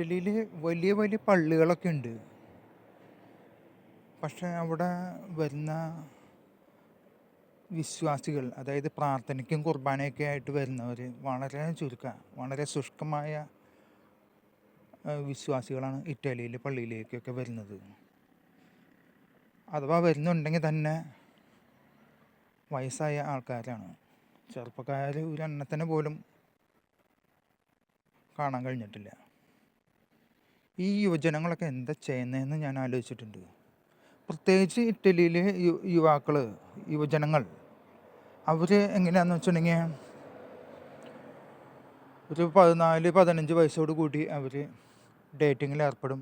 ഇറ്റലിയിൽ വലിയ വലിയ പള്ളികളൊക്കെ ഉണ്ട്. പക്ഷെ അവിടെ വരുന്ന വിശ്വാസികൾ അതായത് പ്രാർത്ഥനയ്ക്കും കുർബാനയൊക്കെ ആയിട്ട് വരുന്നവർ വളരെ ചുരുക്കമാണ് വളരെ ശുഷ്കമായ വിശ്വാസികളാണ് ഇറ്റലിയിലെ പള്ളിയിലേക്കൊക്കെ വരുന്നത്. അഥവാ വരുന്നുണ്ടെങ്കിൽ തന്നെ വയസ്സായ ആൾക്കാരാണ്. ചെറുപ്പക്കാർ ഒരു എണ്ണത്തിനെ പോലും കാണാൻ കഴിഞ്ഞിട്ടില്ല. ഈ യുവജനങ്ങളൊക്കെ എന്താ ചെയ്യുന്നതെന്ന് ഞാൻ ആലോചിച്ചിട്ടുണ്ട്. പ്രത്യേകിച്ച് ഇറ്റലിയിലെ യു യുവാക്കൾ യുവജനങ്ങൾ. അവർ എങ്ങനെയാണെന്ന് വെച്ചിട്ടുണ്ടെങ്കിൽ ഒരു പതിനാല് പതിനഞ്ച് വയസ്സോട് കൂടി അവർ ഡേറ്റിങ്ങിൽ ഏർപ്പെടും.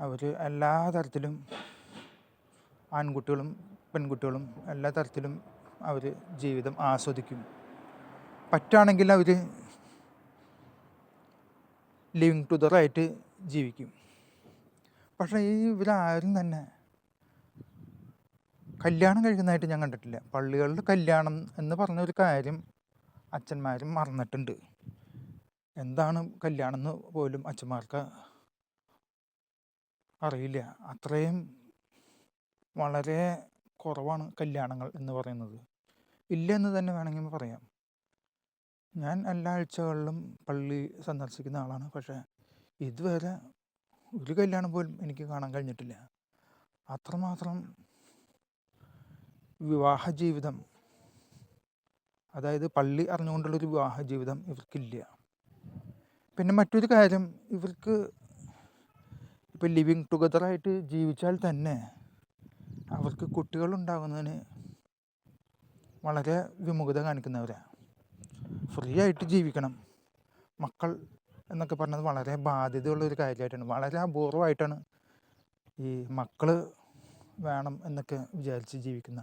അവർ എല്ലാ തരത്തിലും ആൺകുട്ടികളും പെൺകുട്ടികളും എല്ലാ തരത്തിലും അവർ ജീവിതം ആസ്വദിക്കും. പറ്റുകയാണെങ്കിൽ അവർ ലിവിങ് ടുഗദറായിട്ട് ജീവിക്കും. പക്ഷേ ഈ ഇവരാരും തന്നെ കല്യാണം കഴിക്കുന്നതായിട്ട് ഞാൻ കണ്ടിട്ടില്ല. പള്ളികളിൽ കല്യാണം എന്ന് പറഞ്ഞൊരു കാര്യം അച്ഛന്മാരും മറന്നിട്ടുണ്ട്. എന്താണ് കല്യാണം എന്ന് പോലും അച്ഛന്മാർക്ക് അറിയില്ല. അത്രയും വളരെ കുറവാണ് കല്യാണങ്ങൾ എന്ന് പറയുന്നത്. ഇല്ല എന്ന് തന്നെ വേണമെങ്കിൽ പറയാം. ഞാൻ എല്ലാ ആഴ്ചകളിലും പള്ളി സന്ദർശിക്കുന്ന ആളാണ്. പക്ഷേ ഇതുവരെ ഒരു കല്യാണം പോലും എനിക്ക് കാണാൻ കഴിഞ്ഞിട്ടില്ല. അത്രമാത്രം വിവാഹ ജീവിതം അതായത് പള്ളി അറിഞ്ഞുകൊണ്ടുള്ളൊരു വിവാഹ ജീവിതം ഇവർക്കില്ല. പിന്നെ മറ്റൊരു കാര്യം ഇവർക്ക് ഇപ്പം ലിവിങ് ടുഗദറായിട്ട് ജീവിച്ചാൽ തന്നെ അവർക്ക് കുട്ടികളുണ്ടാകുന്നതിന് വളരെ വിമുഖത കാണിക്കുന്നവരാണ് ഫ്രീ ആയിട്ട് ജീവിക്കണം. മക്കൾ എന്നൊക്കെ പറഞ്ഞത് വളരെ ബാധ്യതയുള്ള ഒരു കാര്യമായിട്ടാണ്. വളരെ അപൂർവമായിട്ടാണ് ഈ മക്കൾ വേണം എന്നൊക്കെ വിചാരിച്ച് ജീവിക്കുന്ന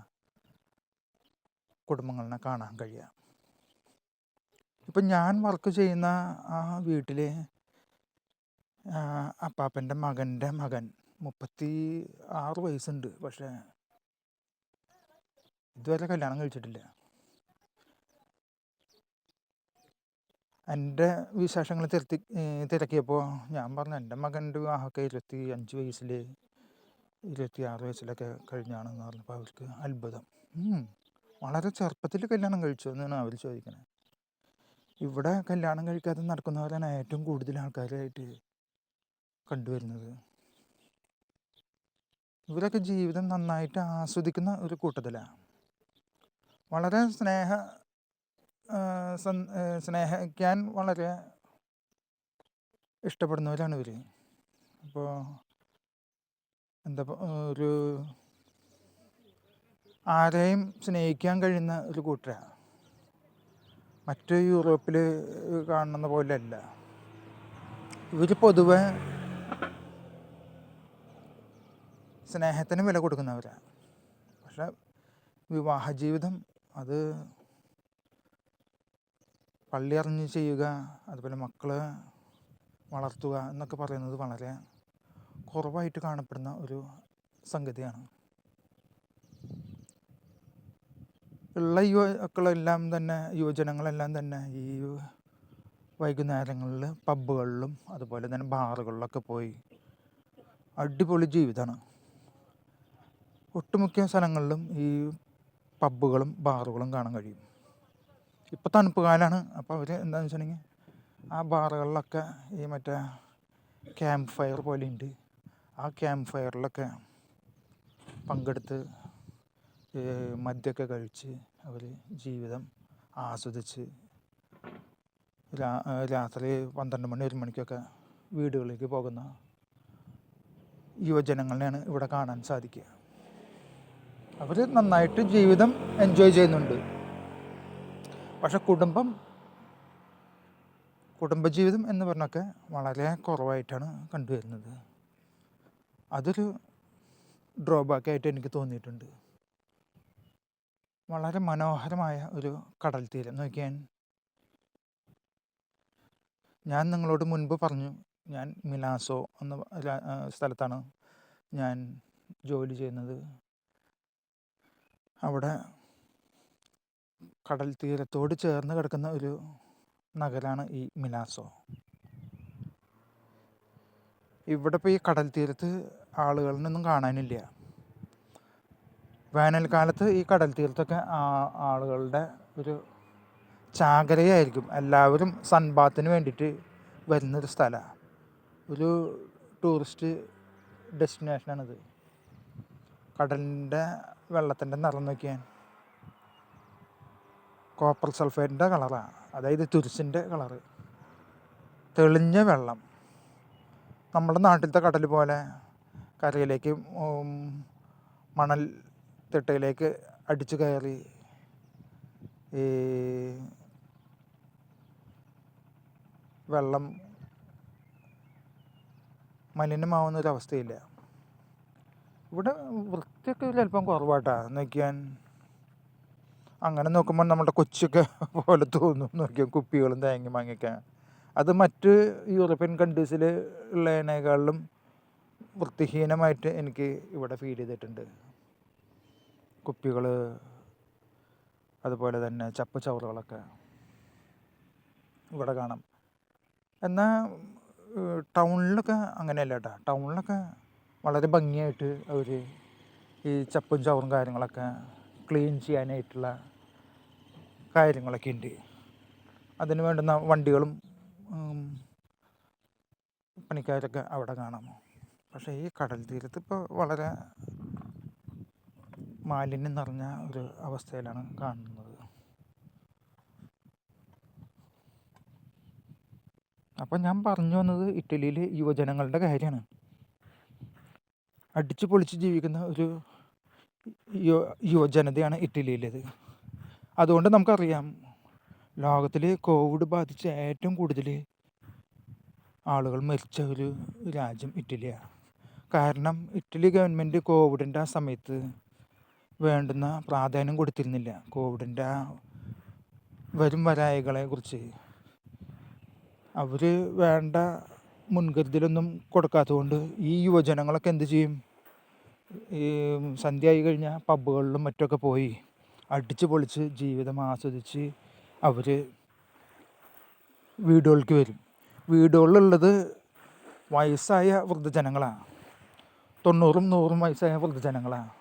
കുടുംബങ്ങളെ കാണാൻ കഴിയുക. ഇപ്പം ഞാൻ വർക്ക് ചെയ്യുന്ന ആ വീട്ടിലെ അപ്പാപ്പന്റെ മകന്റെ മകൻ മുപ്പത്തി ആറ് വയസ്സുണ്ട്. പക്ഷേ ഇതുവരെ കല്യാണം കഴിച്ചിട്ടില്ല. എന്റെ വിശേഷങ്ങൾ തിരത്തി തിരക്കിയപ്പോൾ ഞാൻ പറഞ്ഞു എന്റെ മകന്റെ വിവാഹമൊക്കെ ഇരുപത്തി അഞ്ച് വയസ്സിൽ ഇരുപത്തി ആറ് വയസ്സിലൊക്കെ കഴിഞ്ഞാണെന്ന് പറഞ്ഞപ്പോൾ അവർക്ക് അത്ഭുതം. വളരെ ചെറുപ്പത്തിൽ കല്യാണം കഴിച്ചു എന്നാണ് അവർ ചോദിക്കുന്നത് ഇവിടെ കല്യാണം കഴിക്കാതെ നടക്കുന്നവരാണ് ഏറ്റവും കൂടുതൽ ആൾക്കാരായിട്ട് കണ്ടുവരുന്നത്. ഇവരൊക്കെ ജീവിതം നന്നായിട്ട് ആസ്വദിക്കുന്ന ഒരു കൂട്ടത്തിലാണ് വളരെ സ്നേഹ സ്നേഹിക്കാൻ വളരെ ഇഷ്ടപ്പെടുന്നവരാണ് ഇവർ അപ്പോൾ എന്താ ഒരു ആരെയും സ്നേഹിക്കാൻ കഴിയുന്ന ഒരു കൂട്ടരാണ് മറ്റ് യൂറോപ്പിൽ കാണുന്ന പോലെയല്ല ഇവർ പൊതുവെ സ്നേഹത്തിന് വില കൊടുക്കുന്നവരാണ് പക്ഷെ വിവാഹ ജീവിതം അത് പള്ളി അറിഞ്ഞ് ചെയ്യുക അതുപോലെ മക്കളെ വളർത്തുക എന്നൊക്കെ പറയുന്നത് വളരെ കുറവായിട്ട് കാണപ്പെടുന്ന ഒരു സംഗതിയാണ്. ഉള്ള യുവാക്കളെല്ലാം തന്നെ യുവജനങ്ങളെല്ലാം തന്നെ ഈ വൈകുന്നേരങ്ങളിൽ പബ്ബുകളിലും അതുപോലെ തന്നെ ബാറുകളിലൊക്കെ പോയി അടിപൊളി ജീവിതമാണ് ഒട്ടുമുക്ക സ്ഥലങ്ങളിലും ഈ പബ്ബുകളും ബാറുകളും കാണാൻ കഴിയും. ഇപ്പോൾ തണുപ്പ് കാലമാണ് അപ്പോൾ അവർ എന്താണെന്ന് വെച്ചിട്ടുണ്ടെങ്കിൽ ആ ബാറുകളിലൊക്കെ ഈ മറ്റേ ക്യാമ്പ് ഫയർ പോലെ ഉണ്ട് ആ ക്യാമ്പ് ഫയറിലൊക്കെ പങ്കെടുത്ത് മദ്യമൊക്കെ കഴിച്ച് അവർ ജീവിതം ആസ്വദിച്ച് രാത്രി പന്ത്രണ്ട് മണി ഒരു മണിക്കൊക്കെ വീടുകളിലേക്ക് പോകുന്ന യുവജനങ്ങളെയാണ് ഇവിടെ കാണാൻ സാധിക്കുക. അവർ നന്നായിട്ട് ജീവിതം എൻജോയ് ചെയ്യുന്നുണ്ട്. പക്ഷെ കുടുംബം കുടുംബജീവിതം എന്ന് പറഞ്ഞൊക്കെ വളരെ കുറവായിട്ടാണ് കണ്ടുവരുന്നത്. അതൊരു ഡ്രോബാക്ക് ആയിട്ട് എനിക്ക് തോന്നിയിട്ടുണ്ട്. വളരെ മനോഹരമായ ഒരു കടൽ തീരം നോക്കിയാൻ ഞാൻ നിങ്ങളോട് മുൻപ് പറഞ്ഞു ഞാൻ മിലാസോ എന്ന സ്ഥലത്താണ് ഞാൻ ജോലി ചെയ്യുന്നത്. അവിടെ കടൽ തീരത്തോട് ചേർന്ന് കിടക്കുന്ന ഒരു നഗരമാണ് ഈ മിനാസോ. ഇവിടെ ഇപ്പോൾ ഈ കടൽ തീരത്ത് ആളുകളിനൊന്നും കാണാനില്ല. വേനൽക്കാലത്ത് ഈ കടൽ തീരത്തൊക്കെ ആളുകളുടെ ഒരു ചാകരയായിരിക്കും. എല്ലാവരും സൺബാത്തിന് വേണ്ടിയിട്ട് വരുന്നൊരു സ്ഥലമാണ് ഒരു ടൂറിസ്റ്റ് ഡെസ്റ്റിനേഷനാണിത് കടലിന്റെ വെള്ളത്തിന്റെ നിറം നോക്കിയാൽ കോപ്പർ സൾഫേറ്റിന്റെ കളറാണ് അതായത് തുരിശിന്റെ കളറ് തെളിഞ്ഞ വെള്ളം. നമ്മുടെ നാട്ടിലത്തെ കടൽ പോലെ കരയിലേക്ക് മണൽ തിട്ടയിലേക്ക് അടിച്ചു കയറി ഈ വെള്ളം മലിനമാവുന്ന ഒരു അവസ്ഥയില്ല. ഇവിടെ വൃത്തിയൊക്കെ ചിലപ്പം കുറവാട്ടാ. നോക്കിയാൽ അങ്ങനെ നോക്കുമ്പോൾ നമ്മുടെ കൊച്ചൊക്കെ പോലെ തോന്നും. നോക്കിയാൽ കുപ്പികളും തേങ്ങ മാങ്ങയൊക്കെ. അത് മറ്റ് യൂറോപ്യൻ കൺട്രീസിൽ ഉള്ളതിനേക്കാളും വൃത്തിഹീനമായിട്ട് എനിക്ക് ഇവിടെ ഫീൽ ചെയ്തിട്ടുണ്ട്. കുപ്പികൾ അതുപോലെ തന്നെ ചപ്പ് ചവറുകളൊക്കെ ഇവിടെ കാണാം. എന്നാൽ ടൗണിലൊക്കെ അങ്ങനെയല്ല കേട്ടോ ടൗണിലൊക്കെ വളരെ ഭംഗിയായിട്ട് അവർ ഈ ചപ്പും ചവറും കാര്യങ്ങളൊക്കെ ക്ലീൻ ചെയ്യാനായിട്ടുള്ള കാര്യങ്ങളൊക്കെ ഉണ്ട്. അതിന് വേണ്ടുന്ന വണ്ടികളും പണിക്കാരൊക്കെ അവിടെ കാണാം. പക്ഷേ ഈ കടൽ തീരത്ത് ഇപ്പോൾ വളരെ മാലിന്യം നിറഞ്ഞ ഒരു അവസ്ഥയിലാണ് കാണുന്നത്. അപ്പം ഞാൻ പറഞ്ഞു വന്നത് ഇറ്റലിയിൽ യുവജനങ്ങളുടെ കാര്യമാണ്. അടിച്ചു പൊളിച്ച് ജീവിക്കുന്ന ഒരു യുവജനതയാണ് ഇറ്റലിയിലേത്. അതുകൊണ്ട് നമുക്കറിയാം. ലോകത്തിൽ കോവിഡ് ബാധിച്ച് ഏറ്റവും കൂടുതൽ ആളുകൾ മരിച്ച ഒരു രാജ്യം ഇറ്റലിയാണ് കാരണം ഇറ്റലി ഗവൺമെന്റ് കോവിഡിന്റെ ആ സമയത്ത് വേണ്ടുന്ന പ്രാധാന്യം കൊടുത്തിരുന്നില്ല. കോവിഡിന്റെ ആ വരും വരായികളെ കുറിച്ച്. അവർ വേണ്ട മുൻകരുതലൊന്നും കൊടുക്കാത്തതുകൊണ്ട് ഈ യുവജനങ്ങളൊക്കെ എന്ത് ചെയ്യും? സന്ധ്യ ആയി കഴിഞ്ഞാൽ പബ്ബുകളിലും മറ്റൊക്കെ പോയി അടിച്ച് പൊളിച്ച് ജീവിതം ആസ്വദിച്ച് അവർ വീടുകൾക്ക് വരും. വീടുകളിലുള്ളത് വയസ്സായ വൃദ്ധജനങ്ങളാണ്. തൊണ്ണൂറും നൂറും വയസ്സായ വൃദ്ധജനങ്ങളാണ്.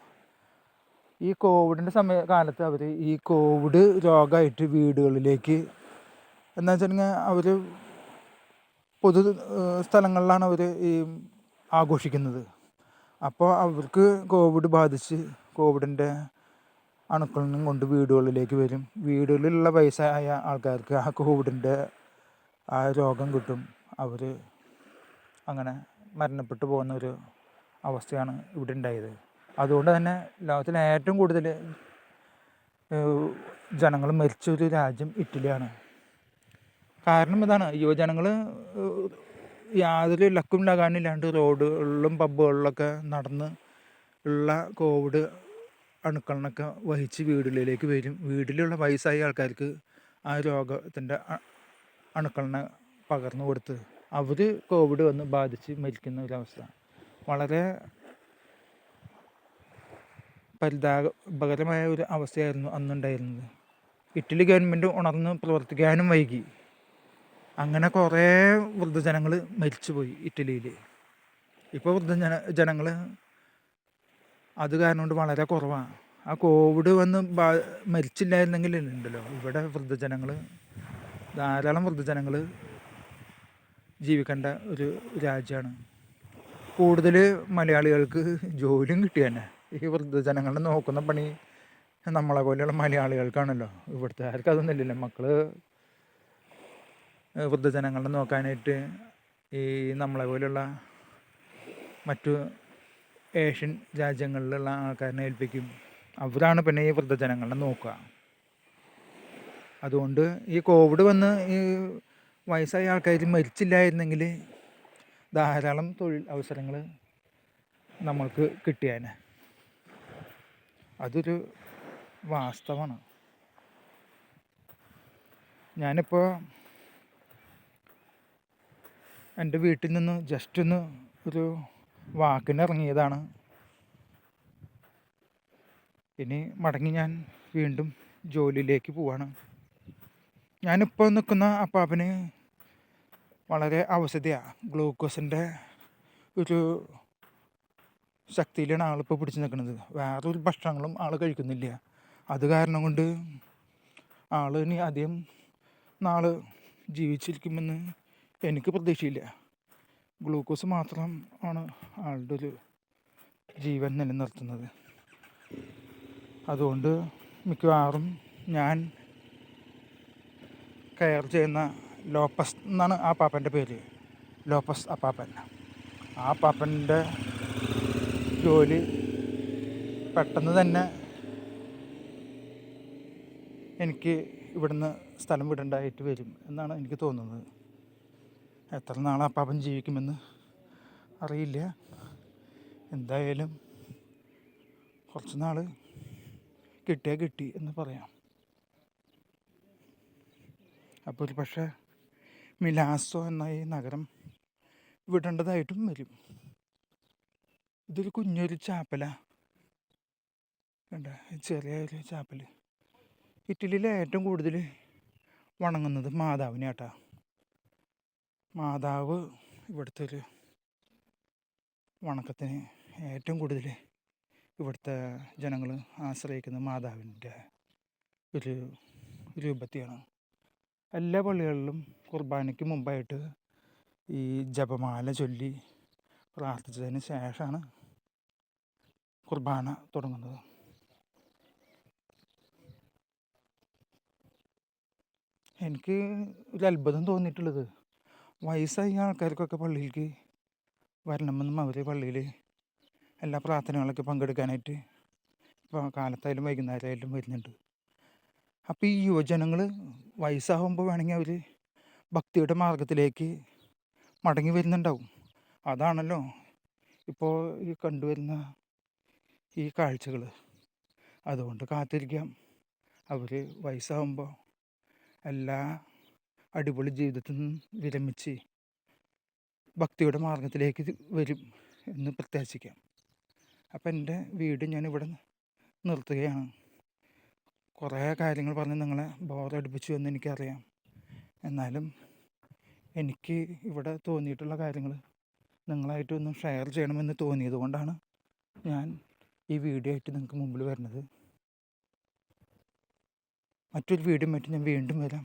ഈ കോവിഡിന്റെ സമയ കാലത്ത് അവർ ഈ കോവിഡ് രോഗമായിട്ട് വീടുകളിലേക്ക് എന്താ വെച്ചിട്ടുണ്ടെങ്കിൽ അവർ പൊതു സ്ഥലങ്ങളിലാണ് അവർ ഈ ആഘോഷിക്കുന്നത്. അപ്പോൾ അവർക്ക് കോവിഡ് ബാധിച്ച് കോവിഡിന്റെ അണുക്കളെയും കൊണ്ട് വീടുകളിലേക്ക് വരും. വീടുകളിലുള്ള വയസ്സായ ആൾക്കാർക്ക് ആ കോവിഡിന്റെ ആ രോഗം കിട്ടും. അവർ അങ്ങനെ മരണപ്പെട്ടു പോകുന്ന ഒരു അവസ്ഥയാണ് ഇവിടെ ഉണ്ടായത്. അതുകൊണ്ട് തന്നെ ലോകത്തിലെ ഏറ്റവും കൂടുതൽ ജനങ്ങൾ മരിച്ച ഒരു രാജ്യം ഇറ്റലിയാണ്. കാരണം ഇതാണ് യുവജനങ്ങൾ യാതൊരു ലക്കും ലകാനില്ലാണ്ട് റോഡുകളിലും പബ്ബുകളിലൊക്കെ നടന്ന് ഉള്ള കോവിഡ് അണുക്കളിനൊക്കെ വഹിച്ച് വീടുകളിലേക്ക് വരും. വീട്ടിലുള്ള വയസ്സായ ആൾക്കാർക്ക് ആ രോഗത്തിന്റെ അണുക്കളിനെ പകർന്നു കൊടുത്ത് അവർ കോവിഡ് വന്ന് ബാധിച്ച് മരിക്കുന്ന ഒരവസ്ഥ. വളരെ പരിതാപകരമായ ഒരു അവസ്ഥയായിരുന്നു അന്നുണ്ടായിരുന്നത്. ഇറ്റലി ഗവൺമെന്റ് ഉണർന്ന് പ്രവർത്തിക്കാനും വൈകി. അങ്ങനെ കുറേ വൃദ്ധജനങ്ങൾ മരിച്ചുപോയി ഇറ്റലിയിൽ ഇപ്പോൾ വൃദ്ധജന ജനങ്ങൾ അത് കാരണം കൊണ്ട് വളരെ കുറവാണ്. ആ കോവിഡ് വന്ന് ബാ മരിച്ചില്ലായിരുന്നെങ്കിൽ ഉണ്ടല്ലോ. ഇവിടെ വൃദ്ധജനങ്ങൾ ധാരാളം വൃദ്ധജനങ്ങൾ ജീവിക്കേണ്ട ഒരു രാജ്യമാണ്. കൂടുതൽ മലയാളികൾക്ക് ജോലിയും കിട്ടിയ തന്നെ. ഈ വൃദ്ധജനങ്ങളെ നോക്കുന്ന പണി നമ്മളെ പോലെയുള്ള മലയാളികൾക്കാണല്ലോ. ഇവിടുത്തെ ആർക്കും അതൊന്നും ഇല്ലല്ലോ. മക്കൾ വൃദ്ധജനങ്ങളെ നോക്കാനായിട്ട് ഈ നമ്മളെ പോലെയുള്ള മറ്റു ഏഷ്യൻ രാജ്യങ്ങളിലുള്ള ആൾക്കാരനെ ഏൽപ്പിക്കും. അവരാണ് പിന്നെ ഈ വൃദ്ധജനങ്ങളെ നോക്കുക. അതുകൊണ്ട് ഈ കോവിഡ് വന്ന് ഈ വയസ്സായ ആൾക്കാർ മരിച്ചില്ലായിരുന്നെങ്കിൽ ധാരാളം തൊഴിൽ അവസരങ്ങൾ നമ്മൾക്ക് കിട്ടിയേനെ. അതൊരു വാസ്തവമാണ്. ഞാനിപ്പോൾ എന്റെ വീട്ടിൽ നിന്ന് ജസ്റ്റ് ഒന്ന് ഒരു വാക്കിന് ഇറങ്ങിയതാണ് ഇനി മടങ്ങി ഞാൻ വീണ്ടും ജോലിയിലേക്ക് പോവാണ്. ഞാനിപ്പോൾ നിൽക്കുന്ന അപ്പാപ്പന് വളരെ അവസ്ഥയാണ് ഗ്ലൂക്കോസിന്റെ ഒരു ശക്തിയിലാണ് ആളിപ്പോൾ പിടിച്ചു നിൽക്കുന്നത്. വേറൊരു ഭക്ഷണങ്ങളും ആൾ കഴിക്കുന്നില്ല. അത് കാരണം കൊണ്ട് ആൾ ഇനി അധികം നാൾ ജീവിച്ചിരിക്കുമെന്ന് എനിക്ക് പ്രതീക്ഷയില്ല. ഗ്ലൂക്കോസ് മാത്രം ആണ് ആളുടെ ഒരു ജീവൻ നിലനിർത്തുന്നത്. അതുകൊണ്ട് മിക്കവാറും ഞാൻ കെയർ ചെയ്യുന്ന ലോപ്പസ് എന്നാണ് ആ പാപ്പന്റെ പേര്. ലോപ്പസ് അപ്പാപ്പൻ. ആ പാപ്പന്റെ ജോലി പെട്ടെന്ന് തന്നെ എനിക്ക് ഇവിടുന്ന് സ്ഥലം വിടേണ്ടതായിട്ട് വരും എന്നാണ് എനിക്ക് തോന്നുന്നത്. എത്ര നാളാ ആ ജീവിക്കുമെന്ന് അറിയില്ല. എന്തായാലും കുറച്ച് നാൾ കിട്ടിയാൽ കിട്ടി എന്ന് പറയാം. അപ്പോൾ ഒരു പക്ഷേ മിലാസോ എന്ന ഈ നഗരം വിടേണ്ടതായിട്ടും വരും. ഇതൊരു കുഞ്ഞൊരു ചാപ്പല. കണ്ട? ചെറിയ ഒരു ചാപ്പൽ ഇറ്റലിയിൽ ഏറ്റവും കൂടുതൽ വണങ്ങുന്നത് മാതാവിനെ കേട്ടാ മാതാവ് ഇവിടുത്തെ ഒരു വണക്കത്തിന് ഏറ്റവും കൂടുതൽ ഇവിടുത്തെ ജനങ്ങൾ ആശ്രയിക്കുന്ന മാതാവിന്റെ ഒരു രൂപത്തെയാണ്. എല്ലാ പള്ളികളിലും കുർബാനയ്ക്ക് മുമ്പായിട്ട് ഈ ജപമാല ചൊല്ലി പ്രാർത്ഥിച്ചതിന് ശേഷമാണ് കുർബാന തുടങ്ങുന്നത്. എനിക്ക് ഒരു അത്ഭുതം തോന്നിയിട്ടുള്ളത് വയസ്സായ ആൾക്കാർക്കൊക്കെ പള്ളിയിലേക്ക് വരണമെന്നും അവർ പള്ളിയിൽ എല്ലാ പ്രാർത്ഥനകളൊക്കെ പങ്കെടുക്കാനായിട്ട് ഇപ്പോൾ കാലത്തായാലും വൈകുന്നേരമായാലും വരുന്നുണ്ട്. അപ്പോൾ ഈ യുവജനങ്ങൾ വയസ്സാകുമ്പോൾ വേണമെങ്കിൽ അവർ ഭക്തിയുടെ മാർഗത്തിലേക്ക് മടങ്ങി വരുന്നുണ്ടാവും. അതാണല്ലോ ഇപ്പോൾ ഈ കണ്ടുവരുന്ന ഈ കാഴ്ചകൾ അതുകൊണ്ട് കാത്തിരിക്കാം. അവർ വയസ്സാകുമ്പോൾ എല്ലാ അടിപൊളി ജീവിതത്തിൽ നിന്ന് വിരമിച്ച് ഭക്തിയുടെ മാർഗത്തിലേക്ക് വരും എന്ന് പ്രത്യാശിക്കാം. അപ്പം എന്റെ വീട് ഞാൻ ഞാനിവിടെ നിർത്തുകയാണ്. കുറേ കാര്യങ്ങൾ പറഞ്ഞ് നിങ്ങളെ ബോറടിപ്പിച്ചു എന്ന് എനിക്കറിയാം. എന്നാലും എനിക്ക് ഇവിടെ തോന്നിയിട്ടുള്ള കാര്യങ്ങൾ നിങ്ങളായിട്ട് ഒന്ന് ഷെയർ ചെയ്യണമെന്ന് തോന്നിയത് കൊണ്ടാണ് ഞാൻ ഈ വീഡിയോ ആയിട്ട് നിങ്ങൾക്ക് മുമ്പിൽ വരുന്നത്. മറ്റൊരു വീഡിയോ ആയിട്ട് ഞാൻ വീണ്ടും വരാം.